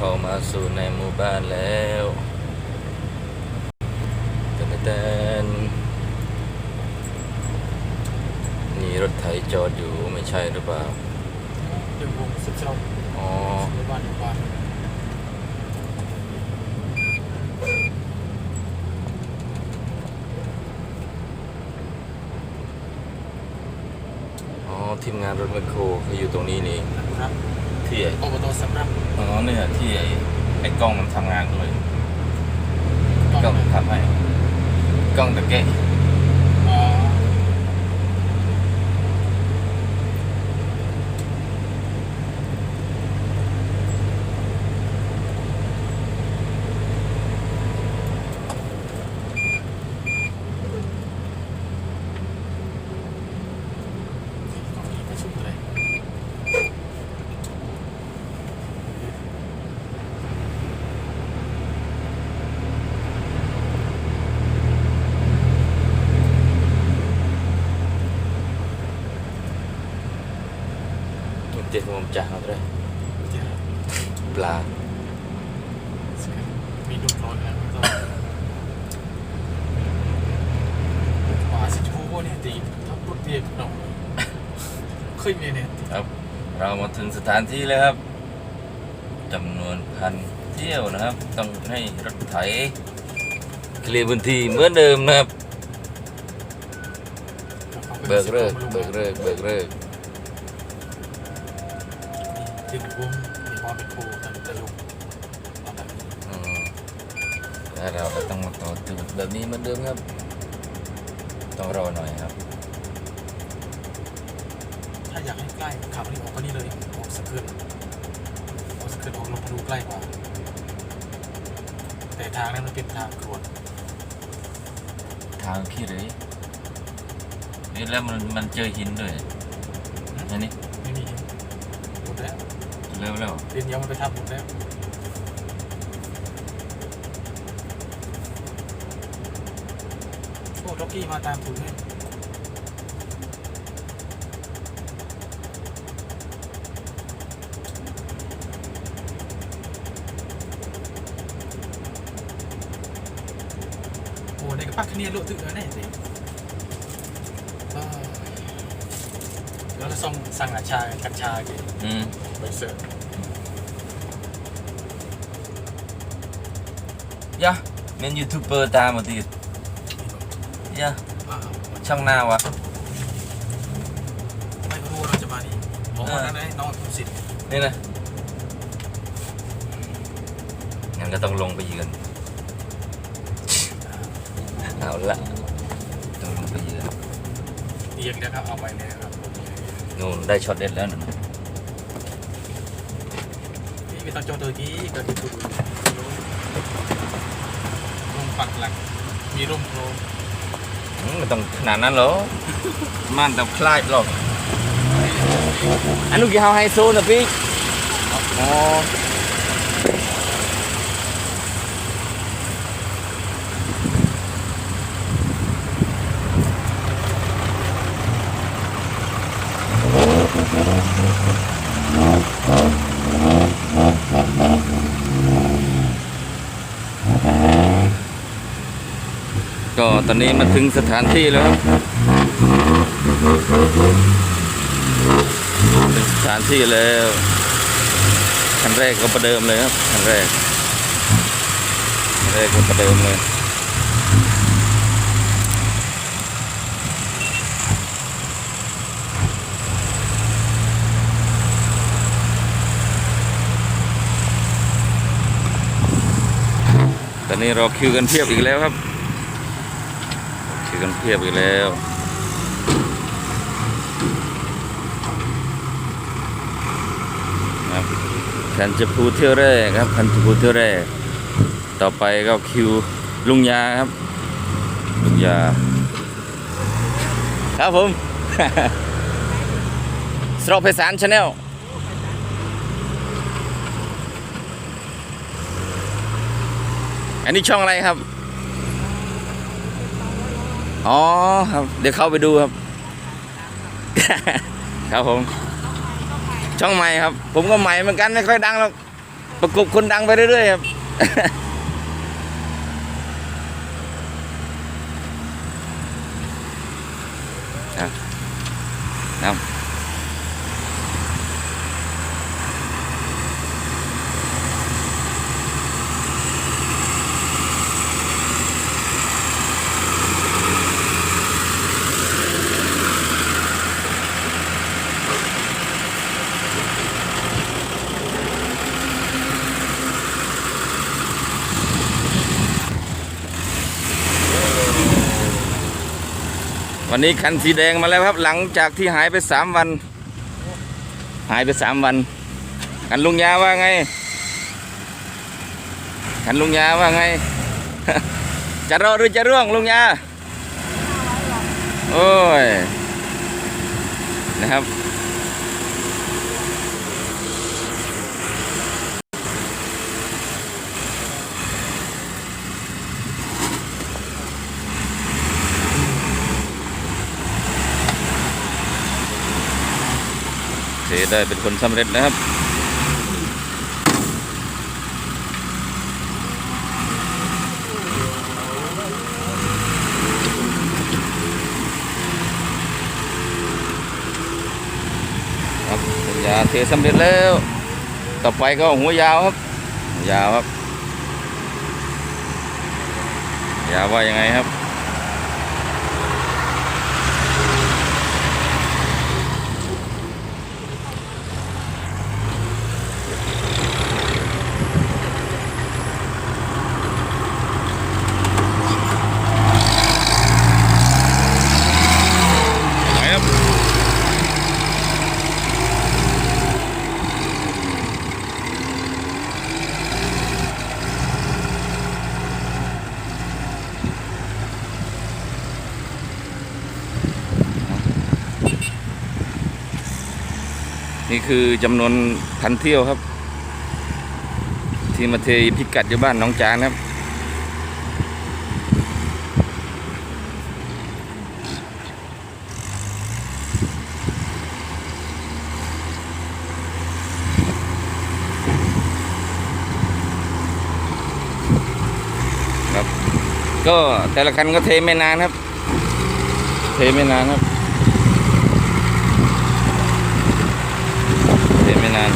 เข้ามาสู่ในหมู่บ้านแล้วแตนแตนนี่รถไถจอดอยู่ไม่ใช่หรือเปล่าเดี๋ยวผมสิบสองอ๋อในบ้านในบ้านอ๋อทีมงานรถแมคโครเขาอยู่ตรงนี้นี่นะครับ ที่ไอ้อบตสำรับอ๋อเนี่ยที่ไอ้ไอ้กล้องมันทำงานด้วยกล้องทำให้กล้องตะเกะ อ๋อ ประชุมเลย เจ็ดโมงจ้าเอาเลยปลามีดุมร้อนแล้วก็ขวาสิชูโบเนี่ยตีทับรถเรียบหนองเคยมีเนี่ยครับ เรามาถึงสถานที่แล้วครับจำนวนพันเที่ยวนะครับ ต้องให้รถไถเคลียร์พื้นที่เหมือนเดิมนะครับ เบิกเลิกเบิกเลิกเบิกเลิกติ ดวงมีความเป็นครูตั้งแต่ลุกตอนนั้นอืมแล้วเราก็ต้องมาต่อตูดแบบนี้เหมือนเดิมครับต้องรอหน่อยครับ ถ้าอยากให้ใกล้ขับนี่ออกก็นี่เลยออกสะเกินออกสะเกินออกลงมาดูใกล้กว่าแต่ทางนั้นมันเป็นทางกรวดทางขี้เลยนี่แล้วมันมันเจอหินด้วยอันนี้ไม่มีหมดแล้ว เร็วแล้วเรียนเดียวมันไปทำหมดแล้วโอ้ล็อกกี้มาตามถูกให้โอ้ในกระปักคะแนนโลดตึกแล้วแน่สิแล้วเราส่งสั่งอาชากัญชาเกี่ อืม ไปเสิร์ฟยะเป็นยูทูบเบอร์ตามมาตียะอ่าช่างหน้าวะไม่รู้เราจะมานี่ผมวันนั้นให้น้องคุณสิทธิ์นี่นะงั้นก็ต้องลงไปยืนเอาละต้องลงไปยืนเอียงนะครับเอาไปเลยครับนู่นได้ช็อตเด็ดแล้วนะ นี่ไปตอนโจเตอร์กี้ก็คือดูลงปักหลักมีร่มโพรงอืมไม่ต้องขนาดนั้นหรอกมันต้องคลายหรอกอันนู้นกี่เฮาไฮโซนะพี่อ๋อ ก็ ตอนนี้มาถึงสถานที่แล้วครับถึงสถานที่แล้วคันแรกก็ประเดิมเลยครับคันแรกคันแรกก็ประเดิมเลยตอนนี้รอคิวกันเพียบอีกแล้วครับ คิวกันเพียบอีกแล้วครับคันจะพูเที่ยวแรกครับคันจะพูเที่ยวแรก ต่อไปก็คิวลุงยาครับ ลุงยา ครับผมสโรเพสานชาแนลอันนี้ช่องอะไรครับ อ๋อครับ เดี๋ยวเข้าไปดูครับ ครับผม ช่องใหม่ครับ ผมก็ใหม่เหมือนกันไม่ค่อยดังหรอกประกบคนดังไปเรื่อยๆครับครับค วันนี้คันสีแดงมาแล้วครับ หลังจากที่หายไปสามวัน หายไปสามวัน กันลุงยาว่าไง กันลุงยาว่าไง จะรอหรือจะร่วงลุงยาโอ้ยนะครับ เสได้เป็นคนสำเร็จนะครับครับยาเทสำเร็จแล้ว ต่อไปก็หัวยาวครับหัวยาวครับยาวว่ายังไงครับ นี่คือจำนวนพันเที่ยวครับ ที่มาเทพิกัดอยู่บ้านน้องจานครับ ครับ ก็แต่ละคันก็เทไม่นานครับ เทไม่นานครับ เท ไม่นาน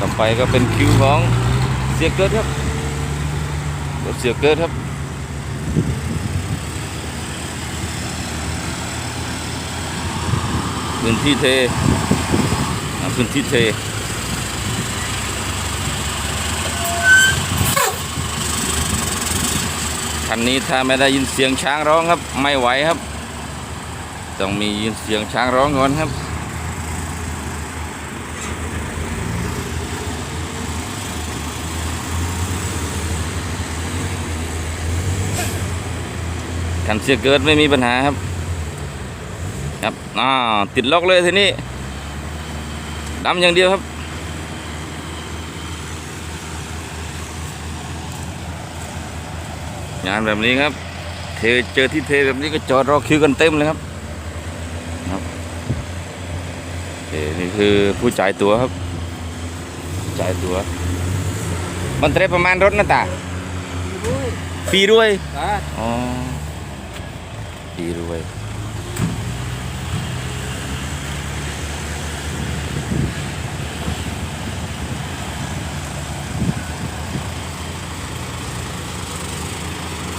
ต่อไปก็เป็นคิวของเสียเกิดครับรถเสียเกิดครับพื้นที่เทพื้นที่เทคันนี้ถ้าไม่ได้ยินเสียงช้างร้องครับ ไม่ไหวครับ ต้องมียินเสียงช้างร้องก่อนครับ คันเสียเกิดไม่มีปัญหาครับ ครับอ่าติดล็อกเลยทีนี้ดำอย่างเดียวครับงานแบบนี้ครับ เทเจอที่เทแบบนี้ก็จอดรอคิวกันเต็มเลยครับครับโอเคนี่คือผู้จ่ายตัวครับ จ่ายตัวมันเทรประมาณรถนะตาปีด้วยอ่าอ๋ อปีด้วย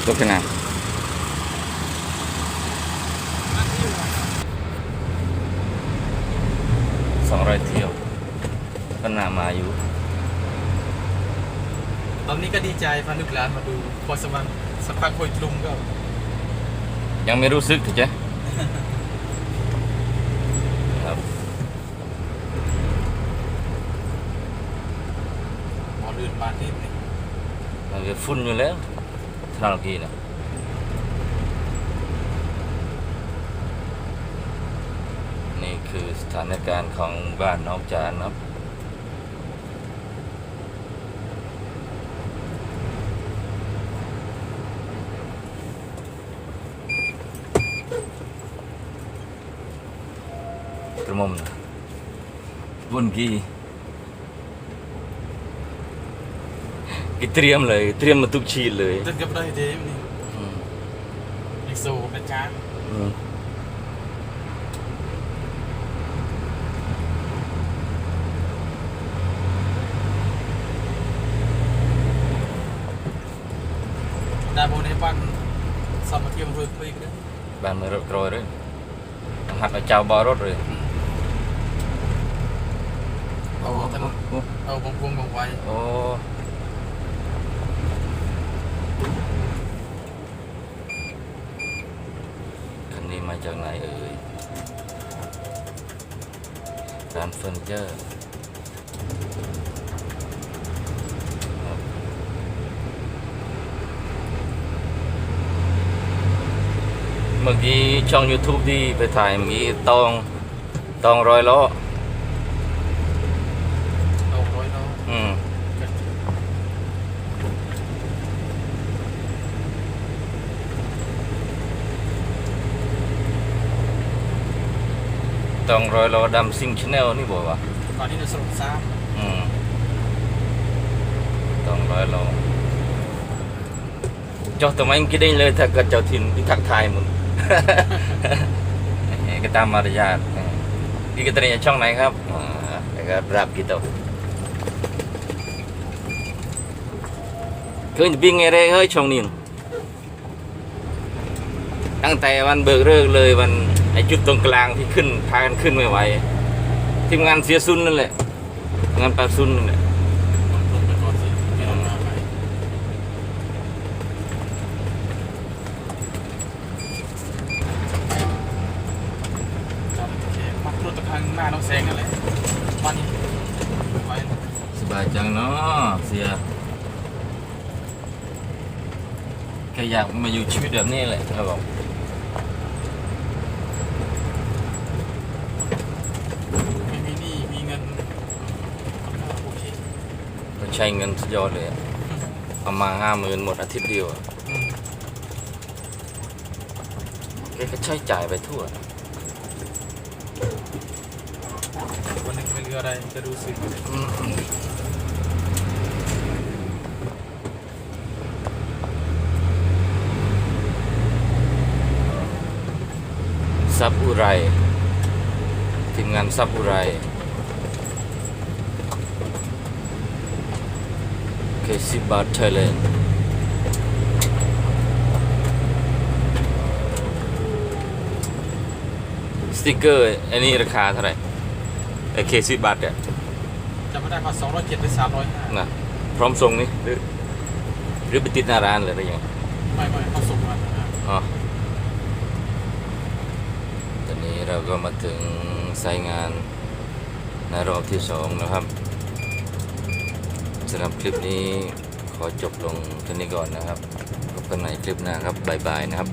ตัวขนาดสองร้อยเที่ยวก็นามาอยู่ ตอนนี้ก็ดีใจพาลูกหลานมาดูพอสมันสักพักคุยกลุ่มก็ ยังไม่รู้สึกถูกไหมครับหมอเดินมานิดนึงมันจะฟุ้นอยู่แล้วเทคโนโลยีนะนี่คือสถานการณ์ของบ้านน้องจานนะครับ กระหมอมนะบุญกีกิเตรียมเลยเตรียมมาทุกชีดเลยเต้นกับได้ เออต้นบ้านสอบมาเที่ยวรวยคุยกันนมือรถกรอยเลยหัดเอาเจ้าบอรถเลยเอาแต่เอาบงวงบงไว้โอ้คันนี้มาจากไหนเอ่ยร้านเฟอร์นิเจอร์เมื่อกี้ช่อง YouTube ที่ไปถ่ายเมื่อกี้ตองตองร้อยล้อ เอาร้อยเนาะ อืม ต้องร้อยล้อดำซิงชแนลนี่บอกว่าก่อนที่จะสรุปซ้อืมต้องร้อยล้อจอทำไมกินได้เลยถ้าเกิดเจ้าถิ่นที่ทักทายมึงก็ตามมารยาทเออพี่กิตเรียนช่องไหนครับอ่าแล้วก็รับ gitu เคยวิ่งไงเร่เฮ้ยช่องนี้ตั้งแต่วันเบิกเลิกเลยวัน ไอจุดตรงกลางที่ขึ้นพากันขึ้นไม่ไหวทีมงานเสียซุนนั่นแหละงานปลาซุนนั่นแหละำมันลงไปก่อนสิไม่ลงมาไปจับโอเคมัดรถตะพังหน้าน้องแสงกันเลยวันนี้ไว้สบายจังเนาะเสียแค่อยากมาอยู่ชีวิตแบบนี้แหละครับผมไม่มีหนี้มีเงินโอเค ก็ ใช้เงินสุดยอดเลยอะเอามาห้าหมื่นหมดอาทิตย์เดียวอะอืมแกก็ใช้จ่ายไปทั่ว วันหนึ่งไม่เหลืออะไรจะรู้สึกซับอุไรทีมงานซับอุไร เคซิบาร์เทเลนสติกเกอร์อันนี้ราคาเท่าไหร่ไอเคซิบาร์เนี่ยจำไม่ได้มาสองร้อยเจ็ดหรือสามร้อยห้านะพร้อมส่งนี่หรือหรือไปติดหน้าร้านเลยหรือยังไงไม่ไม่เขาส่งมาอ่าอ๋อตอนนี้เราก็มาถึงไซต์งานในรอบที่สองนะครับ สำหรับคลิปนี้ขอจบลงเท่านี้ก่อนนะครับพบกันใหม่คลิปหน้าครับบายบายนะครับ